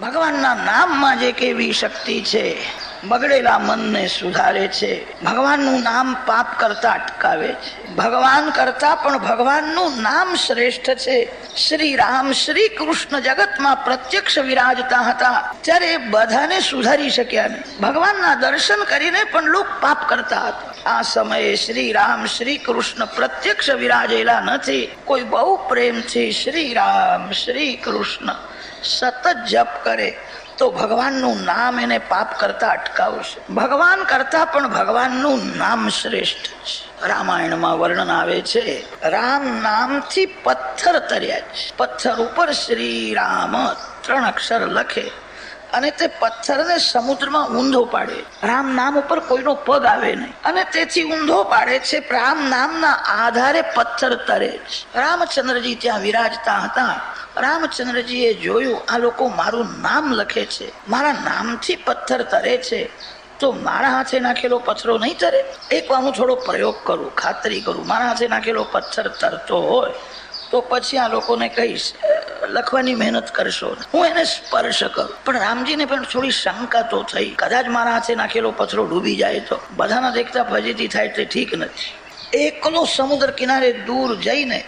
ભગવાનના નામમાં જે કેવી શક્તિ છે, બગડેલા મનને સુધારે છે, ભગવાનનું નામ પાપ કરતા અટકાવે છે. ભગવાન કરતા પણ ભગવાનનું નામ શ્રેષ્ઠ છે. શ્રી રામ, શ્રી કૃષ્ણ જગતમાં પ્રત્યક્ષ વિરાજતા હતા. ત્યારે બધાને સુધારી શક્યા નહીં. ભગવાનના દર્શન કરીને પણ લોક પાપ કરતા હતા. આ સમયે શ્રી રામ, શ્રી કૃષ્ણ પ્રત્યક્ષ વિરાજેલા નથી. કોઈ બહુ પ્રેમથી શ્રી રામ, શ્રી કૃષ્ણ સતત જપ કરે, તો ભગવાનનું નામ એને પાપ કરતા અટકાવશે. ભગવાન કરતા પણ ભગવાનનું નામ શ્રેષ્ઠ છે. રામાયણમાં વર્ણન આવે છે, રામ નામથી પથ્થર તર્યા છે. પથ્થર ઉપર શ્રી રામ ત્રણ અક્ષર લખે અને તે પથ્થરને સમુદ્રમાં ઊંધો પાડે. રામ નામ ઉપર કોઈનો પગ આવે નહીં. અને તેથી ઊંધો પાડે છે, રામ નામના આધારે પથ્થર તરે છે. રામચંદ્રજી ત્યાં વિરાજતા હતા. રામચંદ્રજીએ જોયું, આ લોકો મારું નામ લખે છે. મારા નામથી પથ્થર તરે છે. તો મારા હાથે નાખેલો પથ્થરો નહીં તરે? એક હું થોડો પ્રયોગ કરું, ખાતરી કરું. મારા હાથે નાખેલો પથ્થર તરતો હોય. તો પછી આ લોકોને કહીશ લખવાની મહેનત કરશો. હું એને સ્પર્શ કરું. પણ રામજીને પણ થોડી શંકા તો થઈ. કદાચ મારા હાથે નાખેલો પથરો ડૂબી જાય તો. બધાના દેખતા ફજીતી થાય તે ઠીક નથી. એકલો સમુદ્ર કિનારે દૂર જઈને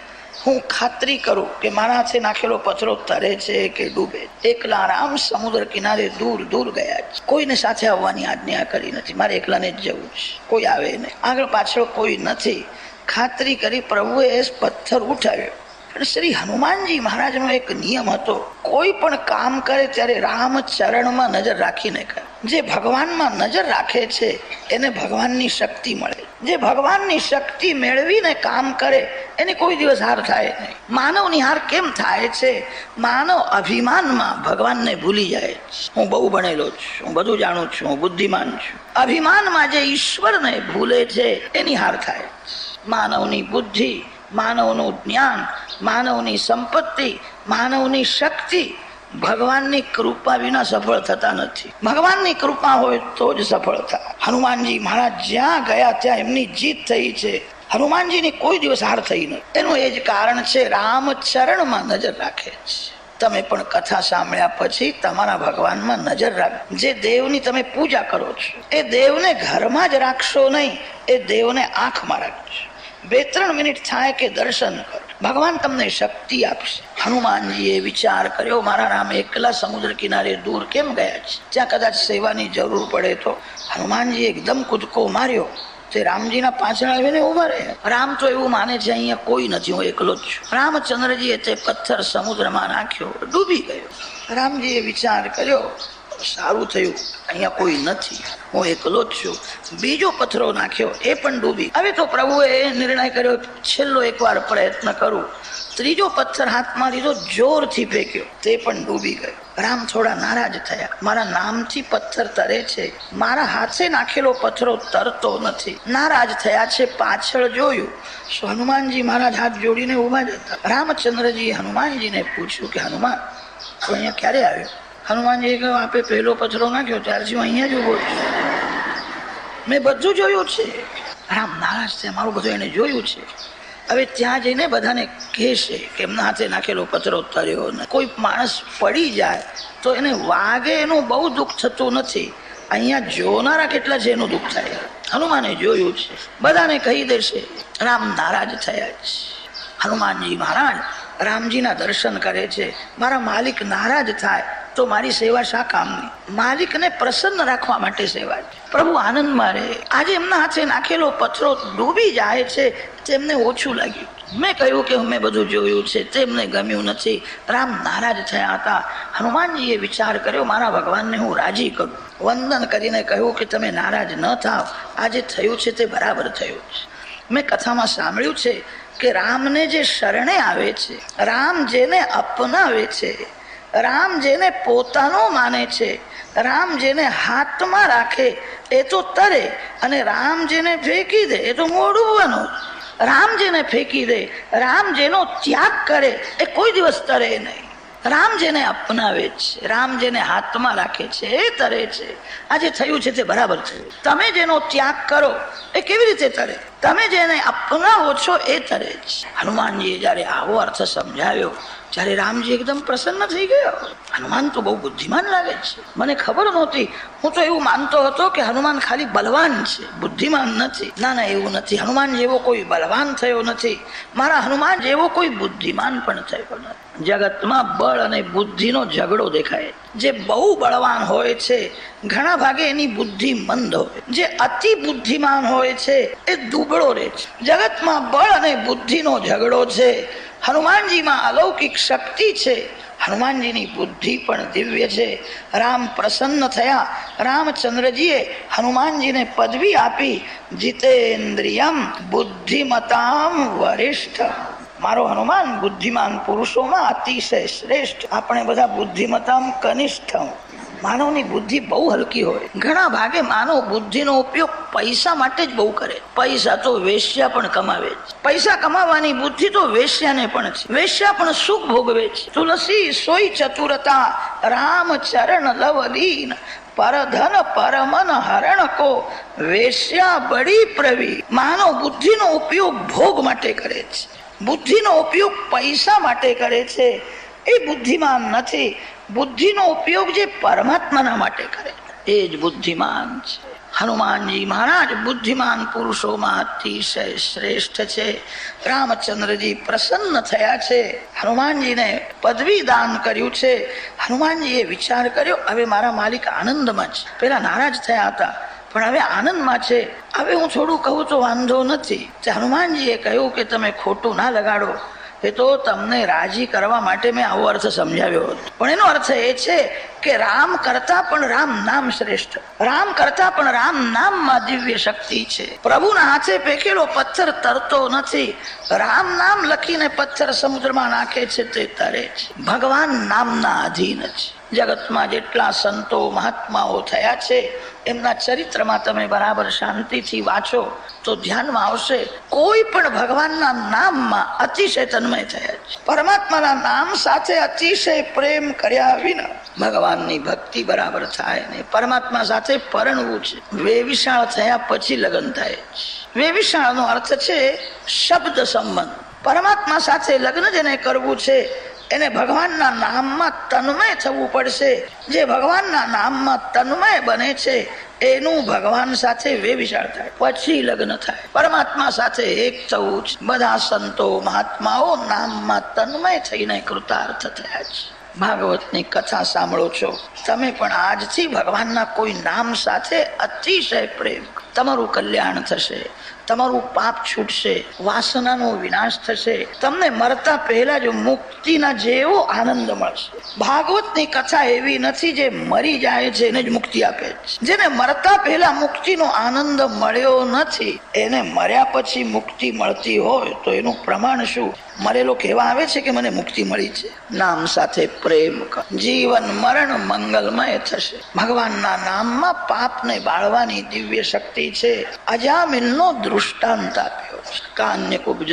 હું ખાતરી કરું કે મારા હાથે નાખેલો પથરો તરે છે કે ડૂબે. એકલા રામ સમુદ્ર કિનારે દૂર દૂર ગયા છે. કોઈને સાથે આવવાની આજ્ઞા કરી નથી. મારે એકલાને જ જવું છે. કોઈ આવે નહીં. આગળ પાછળ કોઈ નથી. ખાતરી કરી પ્રભુએ પથ્થર ઉઠાવ્યો. પણ શ્રી હનુમાનજી મહારાજનો એક નિયમ હતો. કોઈ પણ કામ કરે ત્યારે રામ ચરણમાં નજર રાખીને કરે. જે ભગવાનમાં નજર રાખે છે, એને ભગવાનની શક્તિ મળે. જે ભગવાનની શક્તિ મેળવીને કામ કરે, એને કોઈ દિવસ હાર થાય નહીં. માનવની હાર કેમ થાય છે? માનવ અભિમાનમાં ભગવાનને ભૂલી જાય છે. હું બહુ ભણેલો છું, હું બધું જાણું છું, હું બુદ્ધિમાન છું. અભિમાનમાં જે ઈશ્વરને ભૂલે છે, એની હાર થાય માનવની બુદ્ધિ, માનવનું જ્ઞાન માનવની સંપત્તિ, માનવની શક્તિ ભગવાનની કૃપા વિના સફળ થતા નથી. ભગવાનની કૃપા હોય તો જ સફળ થાય. હનુમાનજી મહારાજ જ્યાં ગયા ત્યાં એમની જીત થઈ છે. હનુમાનજીની કોઈ દિવસ હાર થઈ નથી. એનું એ જ કારણ છે રામ ચરણમાં નજર રાખે છે. તમે પણ કથા સાંભળ્યા પછી તમારા ભગવાનમાં નજર રાખ જે દેવની તમે પૂજા કરો છો, એ દેવને ઘરમાં જ રાખશો નહીં, એ દેવને આંખમાં રાખજો. બે ત્રણ મિનિટ થાય કે દર્શન કરો. ભગવાન તમને શક્તિ આપશે. હનુમાનજીએ વિચાર કર્યો, મારા રામ એકલા સમુદ્ર કિનારે દૂર કેમ ગયા છે? ત્યાં કદાચ સેવાની જરૂર પડે તો. હનુમાનજી એકદમ કૂદકો માર્યો. તે રામજીના પાછળ આવીને ઊભા રહે રામ તો એવું માને છે, અહીંયા કોઈ નથી, હું એકલો જ છું. રામચંદ્રજીએ તે પથ્થર સમુદ્રમાં નાખ્યો, ડૂબી ગયો. રામજીએ વિચાર કર્યો સારું થયું. અહીંયા કોઈ નથી. હું એકલો જ છું. બીજો પથ્થરો નાખ્યો, એ પણ ડૂબી. હવે તો પ્રભુએ નિર્ણય કર્યો, છેલ્લો એકવાર પ્રયત્ન કરું. ત્રીજો પથ્થર હાથમાં લીધો, જોરથી ફેંક્યો. તે પણ ડૂબી ગયો. રામ થોડા નારાજ થયા. મારા નામથી પથ્થર તરે છે. મારા હાથે નાખેલો પથ્થરો તરતો નથી. નારાજ થયા છે, પાછળ જોયું. સો હનુમાનજી મહારાજ હાથ જોડીને ઊભા જ હતા? રામચંદ્રજી હનુમાનજીને પૂછ્યું કે, હનુમાન અહીંયા ક્યારે આવ્યો? હનુમાનજીએ કહ્યું, આપે પહેલો પથરો નાખ્યો, ત્યારથી હું અહીંયા જ ઊભો છું. મેં બધું જોયું છે. રામ નારાજ છે, મારું બધું એને જોયું છે. હવે ત્યાં જઈને બધાને કહેશે કે એમના હાથે નાખેલો પથરો તર્યો ને કોઈ માણસ પડી જાય તો એને વાગે એનું બહુ દુઃખ થતું નથી. અહીંયા જોનારા કેટલા છે એનું દુઃખ થાય. હનુમાને જોયું છે. બધાને કહી દેશે, રામ નારાજ થયા છે. હનુમાનજી મહારાજ રામજીના દર્શન કરે છે. મારા માલિક નારાજ થાય. તો મારી સેવા શા કામની. માલિકને પ્રસન્ન રાખવા માટે સેવા છે. પ્રભુ આનંદમાં રહે. આજે એમના હાથે નાખેલો પથરો ડૂબી જાય છે, તેમને ઓછું લાગ્યું. મેં કહ્યું કે મેં બધું જોયું છે, તેમને ગમ્યું નથી. રામ નારાજ થયા હતા. હનુમાનજીએ વિચાર કર્યો, મારા ભગવાનને હું રાજી કરું. વંદન કરીને કહ્યું કે, તમે નારાજ ન થાવ. આજે થયું છે તે બરાબર થયું છે. મેં કથામાં સાંભળ્યું છે કે, રામને જે શરણે આવે છે, રામ જેને અપનાવે છે રામ જેને પોતાનો માને છે, રામ જેને હાથમાં રાખે, એ તો તરે અને રામ જેને ફેંકી દે, એ તો મોડું રામ જેને ફેંકી દે, રામ જેનો ત્યાગ કરે, એ કોઈ દિવસ તરે નહીં. રામ જેને અપનાવે છે, રામ જેને હાથમાં રાખે છે, એ તરે છે. આજે થયું છે તે બરાબર છે. તમે જેનો ત્યાગ કરો, એ કેવી રીતે તરે? તમે જેને અપનાવો છો, એ તરે છે. હનુમાનજીએ જ્યારે આવો અર્થ સમજાવ્યો ત્યારે રામજી એકદમ પ્રસન્ન થઈ ગયો. હનુમાન તો બહુ બુદ્ધિમાન લાગે છે. મને ખબર નહોતી. હું તો એવું માનતો હતો કે હનુમાન ખાલી બલવાન છે. બુદ્ધિમાન નથી. ના ના, એવું નથી. હનુમાન જેવો કોઈ બલવાન થયો નથી. મારા હનુમાન જેવો કોઈ બુદ્ધિમાન પણ થયો નથી. જગતમાં બળ અને બુદ્ધિનો ઝઘડો દેખાય. જે બહુ બળવાન હોય છે, ઘણા ભાગે એની બુદ્ધિ મંદ હોય. જે અતિ બુદ્ધિમાન હોય છે, એ દુબળો રહે છે. જગતમાં બળ અને બુદ્ધિનો ઝઘડો છે. હનુમાનજીમાં અલૌકિક શક્તિ છે. હનુમાનજીની બુદ્ધિ પણ દિવ્ય છે. રામ પ્રસન્ન થયા. રામચંદ્રજીએ હનુમાનજીને પદવી આપી. જીતેન્દ્રિયમ બુદ્ધિમતામ વરિષ્ઠ. મારો હનુમાન બુદ્ધિમાન પુરુષોમાં અતિશય શ્રેષ્ઠ. આપણે બધા બુદ્ધિમતામ કનિષ્ઠ. માનવની બુદ્ધિ બહુ હલકી હોય. ઘણા ભાગે માનવ બુદ્ધિનો ઉપયોગ પૈસા માટે જ બહુ કરે. પૈસા તો વેશ્યા પણ કમાવે છે. પૈસા કમાવાની બુદ્ધિ તો વેશ્યાને પણ છે. વેશ્યા પણ સુખ ભોગવે છે. તુલસી સોઈ ચતુરતા રામ ચરણ લવલીન પરધન પરમન હરણ કો, વેશ્યા બડી પ્રવી માનવ બુદ્ધિનો ઉપયોગ ભોગ માટે કરે છે. બુદ્ધિનો ઉપયોગ પૈસા માટે કરે છે. એ બુદ્ધિમાન નથી. બુદ્ધિનો ઉપયોગ જે પરમાત્માના માટે કરે એ જ બુદ્ધિમાન છે. હનુમાનજી મહારાજ બુદ્ધિમાન પુરુષોમાં અતિશય શ્રેષ્ઠ છે. રામચંદ્રજી પ્રસન્ન થયા છે. હનુમાનજીને પદવી દાન કર્યું છે. હનુમાનજીએ વિચાર કર્યો, હવે મારા માલિક આનંદમાં છે. પેલા નારાજ થયા હતા. પણ હવે આનંદમાં છે. હવે હું થોડું કહું તો વાંધો નથી. હનુમાનજીએ કહ્યું કે તમે ખોટું ના લગાડો, એ તો તમને રાજી કરવા માટે મેં આવો અર્થ સમજાવ્યો હતો. પણ એનો અર્થ એ છે કે રામ કરતા પણ રામ નામ શ્રેષ્ઠ. રામ કરતા પણ રામ નામમાં દિવ્ય શક્તિ છે. પ્રભુના હાથે પેકેલો પથ્થર તરતો નથી. રામ નામ લખીને પથ્થર સમુદ્રમાં નાખે છે તે તરે છે ભગવાન નામના અધીન છે જગતમાં જેટલા સંતો, મહાત્માઓ થયા છે, એમના ચરિત્રમાં તમે બરાબર શાંતિથી વાંચો, તો ધ્યાનમાં આવશે, કોઈ પણ ભગવાનના નામમાં અતિશય તન્મય થયા છે. પરમાત્માના નામ સાથે અતિશય પ્રેમ કર્યા વિના ભગવાનની ભક્તિ બરાબર થાય ને પરમાત્મા સાથે પરણવું છે. વેવિશાળ થયા પછી લગ્ન થાય છે. વેવિશાળનો અર્થ છે શબ્દ સંબંધ. પરમાત્મા સાથે લગ્ન જેને કરવું છે એને ભગવાનના નામમાં તન્મય થવું પડશે. જે ભગવાનના નામમાં તન્મય બને છે, એનું ભગવાન સાથે વેવિશાળ થાય. પછી લગ્ન થાય. પરમાત્મા સાથે એક થવું બધા સંતો મહાત્માઓ નામમાં તન્મય થઈને કૃતાર્થ થયા છે. ભાગવતની કથા સાંભળો છો. તમે પણ આજથી ભગવાનના કોઈ નામ સાથે અતિશય પ્રેમ તમારું કલ્યાણ થશે, તમારું પાપ છૂટશે, વાસનાનો વિનાશ થશે. તમને મરતા પહેલા જ મુક્તિના જેવો આનંદ મળશે. ભાગવતની કથા એવી નથી જે મરી જાય છે, એને જ મુક્તિ આપે છે. જેને મરતા પહેલા મુક્તિનો આનંદ મળ્યો નથી, એને મર્યા પછી મુક્તિ મળતી હોય તો એનું પ્રમાણ શું? મરેલો કહેવા આવે છે કે મને મુક્તિ મળી છે? નામ સાથે પ્રેમ જીવન મરણ મંગલમય થશે. ભગવાનના નામમાં પાપને બાળવાની દિવ્ય શક્તિ છે. અજામિલનો દૃષ્ટાંત આપ્યો. છે કાન્ય કુબ્જ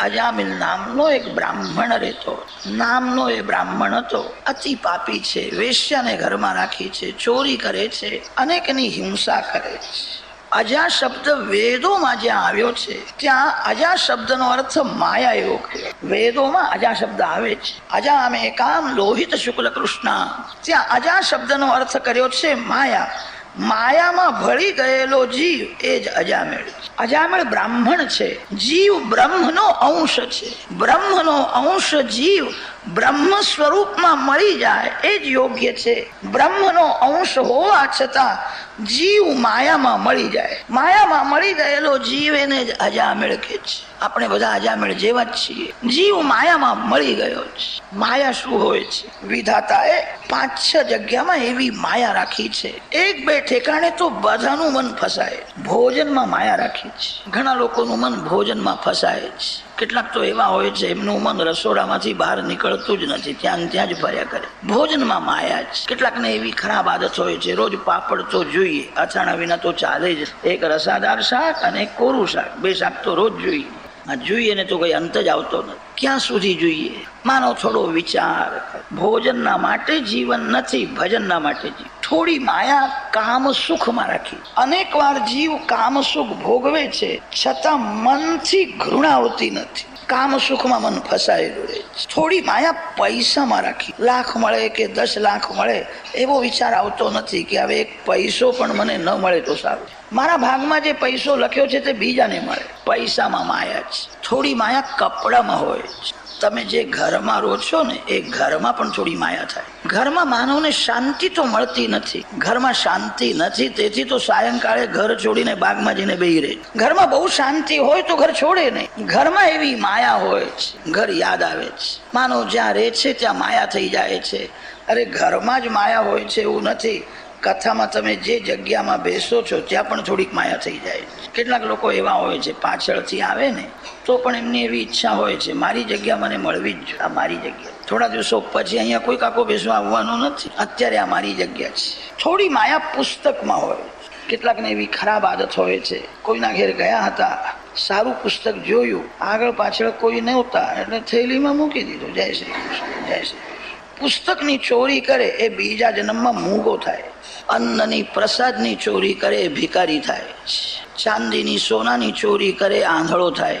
અજામિલ નામનો એક બ્રાહ્મણ રહેતો. નામનો એ બ્રાહ્મણ હતો. અતિ પાપી છે. વેશ્યાને ઘરમાં રાખી છે. ચોરી કરે છે. અનેકની હિંસા કરે છે. અજા શબ્દ વેદોમાં જ્યાં આવ્યો છે, ત્યાં અજા શબ્દનો અર્થ માયા એવો કર્યો વેદોમાં અજા શબ્દ આવે છે અજા અમે કામ લોહિત શુક્લ કૃષ્ણ. ત્યાં અજા શબ્દનો અર્થ કર્યો છે માયા. માયામાં ભળી ગયેલો જીવ એ જ અજામેળ અજામેળ બ્રાહ્મણ છે. જીવ બ્રહ્મનો અંશ છે. બ્રહ્મનો અંશ જીવ બ્રહ્મ સ્વરૂપમાં મળી જાય એ જ યોગ્ય છે. બ્રહ્મનો અંશ હોવા છતાં જીવ માયામાં મળી જાય. માયામાં મળી ગયેલો જીવ એને જ અજામેળ કે છે. આપણે બધા અજામેળ જેવા જ છીએ. જીવ માયામાં મળી ગયો છે. માયા શું હોય છે? વિધાતાએ પાંચ છ જગ્યામાં એવી માયા રાખી છે. એક બે ઠેકાણે તો બધાનું મન ફસાય. ભોજનમાં માયા રાખી છે. ઘણા લોકોનું મન ભોજનમાં ફસાય છે. કેટલાક તો એવા હોય છે, એમનું મન રસોડામાંથી બહાર નીકળતું જ નથી, ત્યાં ત્યાં જ ફર્યા કરે. ભોજનમાં માયા જ. કેટલાકને એવી ખરાબ આદત હોય છે, રોજ પાપડ તો જોઈએ, અથાણા વિના તો ચાલે જ. એક રસાદાર શાક અને કોરું શાક, બે શાક તો રોજ જોઈએ. જોઈએ ને તો કઈ અંત જ આવતો નથી. ક્યાં સુધી જોઈએ? માનો થોડો વિચાર ભોજનના માટે જીવન નથી, ભજનના માટે જીવ. થોડી માયા કામ સુખમાં રાખી. અનેક વાર જીવ કામ સુખ ભોગવે છે, છતાં મનથી ઘૃણા આવતી નથી. કામ સુખમાં મન ફસાયેલું રહે થોડી માયા પૈસામાં રાખી. લાખ મળે કે દસ લાખ મળે, એવો વિચાર આવતો નથી કે હવે એક પૈસો પણ મને ન મળે તો સારું. મારા ભાગમાં જે પૈસો લખ્યો છે તે બીજાને મળે. પૈસામાં માયા છે થોડી માયા કપડામાં હોય છે તમે જે ઘરમાં રહો છો ને, એ ઘરમાં પણ થોડી માયા થાય. ઘરમાં માનવને શાંતિ તો મળતી નથી. ઘરમાં શાંતિ નથી, તેથી તો સાયંકાળે ઘર છોડીને બાગમાં જઈને બેહી રહે. ઘરમાં બહુ શાંતિ હોય તો ઘર છોડે નહીં. ઘરમાં એવી માયા હોય છે ઘર યાદ આવે છે માનવ જ્યાં રહે છે ત્યાં માયા થઈ જાય છે. અરે ઘરમાં જ માયા હોય છે એવું નથી. કથામાં તમે જે જગ્યામાં બેસો છો, ત્યાં પણ થોડીક માયા થઈ જાય. કેટલાક લોકો એવા હોય છે, પાછળથી આવે ને, તો પણ એમની એવી ઈચ્છા હોય છે, મારી જગ્યા મને મળવી જ આ મારી જગ્યા. થોડા દિવસો પછી અહીંયા કોઈ કાકો બેસવા આવવાનો નથી. અત્યારે આ મારી જગ્યા છે. થોડી માયા પુસ્તકમાં હોય. કેટલાકને એવી ખરાબ આદત હોય છે. કોઈના ઘેર ગયા હતા, સારું પુસ્તક જોયું, આગળ પાછળ કોઈ નહોતા, એટલે થેલીમાં મૂકી દીધું, જય શ્રી કૃષ્ણ, જય શ્રી પુસ્તકની ચોરી કરે એ બીજા જન્મમાં મૂંગો થાય. અન્નની પ્રસાદની ચોરી કરે એ ભિકારી થાય. ચાંદીની સોનાની ચોરી કરે આંધળો થાય.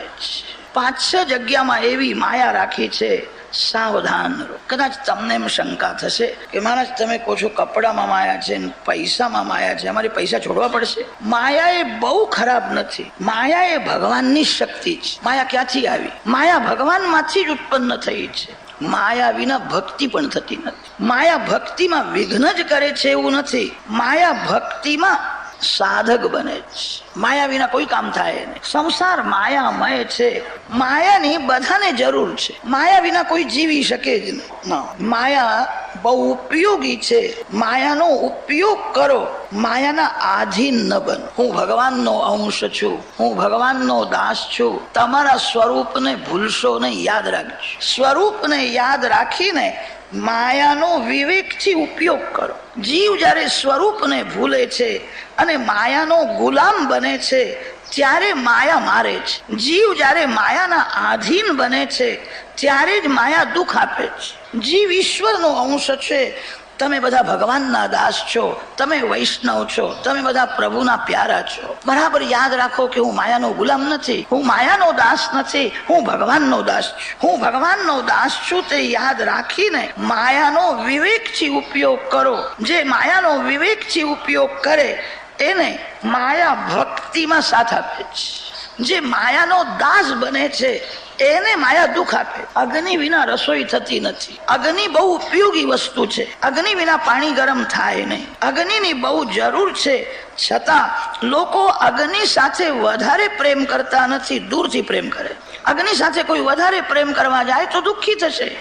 પાંચ છ જગ્યામાં એવી માયા રાખી છે સાવધાન રહો. કદાચ તમને એમ શંકા થશે કે મહારાજ, તમે કહો છો કપડામાં માયા છે પૈસામાં માયા છે, અમારે પૈસા છોડવા પડશે? માયા એ બહુ ખરાબ નથી. માયા એ ભગવાનની શક્તિ છે માયા ક્યાંથી આવી? માયા ભગવાનમાંથી જ ઉત્પન્ન થઈ છે. માયા વિના ભક્તિ પણ થતી નથી. માયા ભક્તિમાં વિઘ્ન જ કરે છે એવું નથી. માયા ભક્તિમાં સાધક બને છે. માયા વિના કોઈ કામ થાય નહીં. સંસાર માયામય છે. માયાની બધાને જરૂર છે. માયા વિના કોઈ જીવી શકે જ નહીં માયા બહુ ઉપયોગી છે. માયાનો ઉપયોગ કરો. માયાના આધીન ન બનો. હું ભગવાનનો અંશ છું. હું ભગવાનનો દાસ છું. તમારા સ્વરૂપને ભૂલશો નહીં. યાદ રાખજો. સ્વરૂપને યાદ રાખીને માયાનો વિવેકથી ઉપયોગ કરો. જીવ જ્યારે સ્વરૂપને ભૂલે છે અને માયાનો ગુલામ બને છે, ત્યારે માયા મારે છે. જીવ જ્યારે માયાના આધીન બને છે, ત્યારે જ માયા દુઃખ આપે છે. જીવ ઈશ્વરનો અંશ છે તમે બધા ભગવાનના દાસ છો, તમે વૈષ્ણવ છો, તમે બધા પ્રભુના પ્યારા છો. બરાબર યાદ રાખો કે હું માયાનો ગુલામ નથી, હું માયાનો દાસ નથી, હું ભગવાનનો દાસ છું. હું ભગવાનનો દાસ છું તે યાદ રાખીને માયાનો વિવેકથી ઉપયોગ કરો. જે માયાનો વિવેકથી ઉપયોગ કરે, એને માયા ભક્તિમાં સાથ આપે છે. જે માયાનો દાસ બને છે એને માયા દુઃખ આપે. અગ્નિ વિના રસોઈ થતી નથી. અગ્નિ બહુ ઉપયોગી વસ્તુ છે. અગ્નિ વિના પાણી ગરમ થાય નહીં. અગ્નિની બહુ જરૂર છે. છતાં, લોકો અગ્નિ સાથે વધારે પ્રેમ કરતા નથી, દૂરથી પ્રેમ કરે. અગ્નિ સાથે કોઈ વધારે પ્રેમ કરવા જાય તો દુઃખી થશે.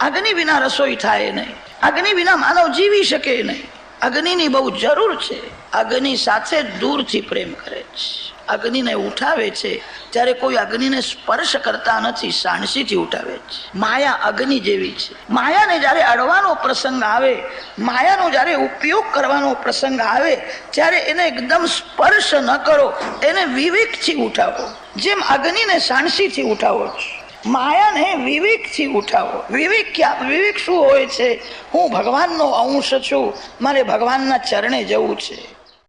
અગ્નિ વિના રસોઈ થાય નહીં. અગ્નિ વિના માનવ જીવી શકે નહીં. અગ્નિની બહુ જરૂર છે. અગ્નિ સાથે દૂરથી પ્રેમ કરે છે. અગ્નિને ઉઠાવે છે ત્યારે કોઈ અગ્નિને સ્પર્શ કરતા નથી, સાણસીથી ઉઠાવે છે. માયા અગ્નિ જેવી છે. માયાને જ્યારે અડવાનો પ્રસંગ આવે, માયાનો જ્યારે ઉપયોગ કરવાનો પ્રસંગ આવે ત્યારે એને એકદમ સ્પર્શ ન કરો, એને વિવેકથી ઉઠાવો. જેમ અગ્નિને સાણસીથી ઉઠાવો છો, માયાને વિવેકથી ઉઠાવો. વિવેક ક્યાં? વિવેક શું હોય છે? હું ભગવાનનો અંશ છું, મારે ભગવાનના ચરણે જવું છે.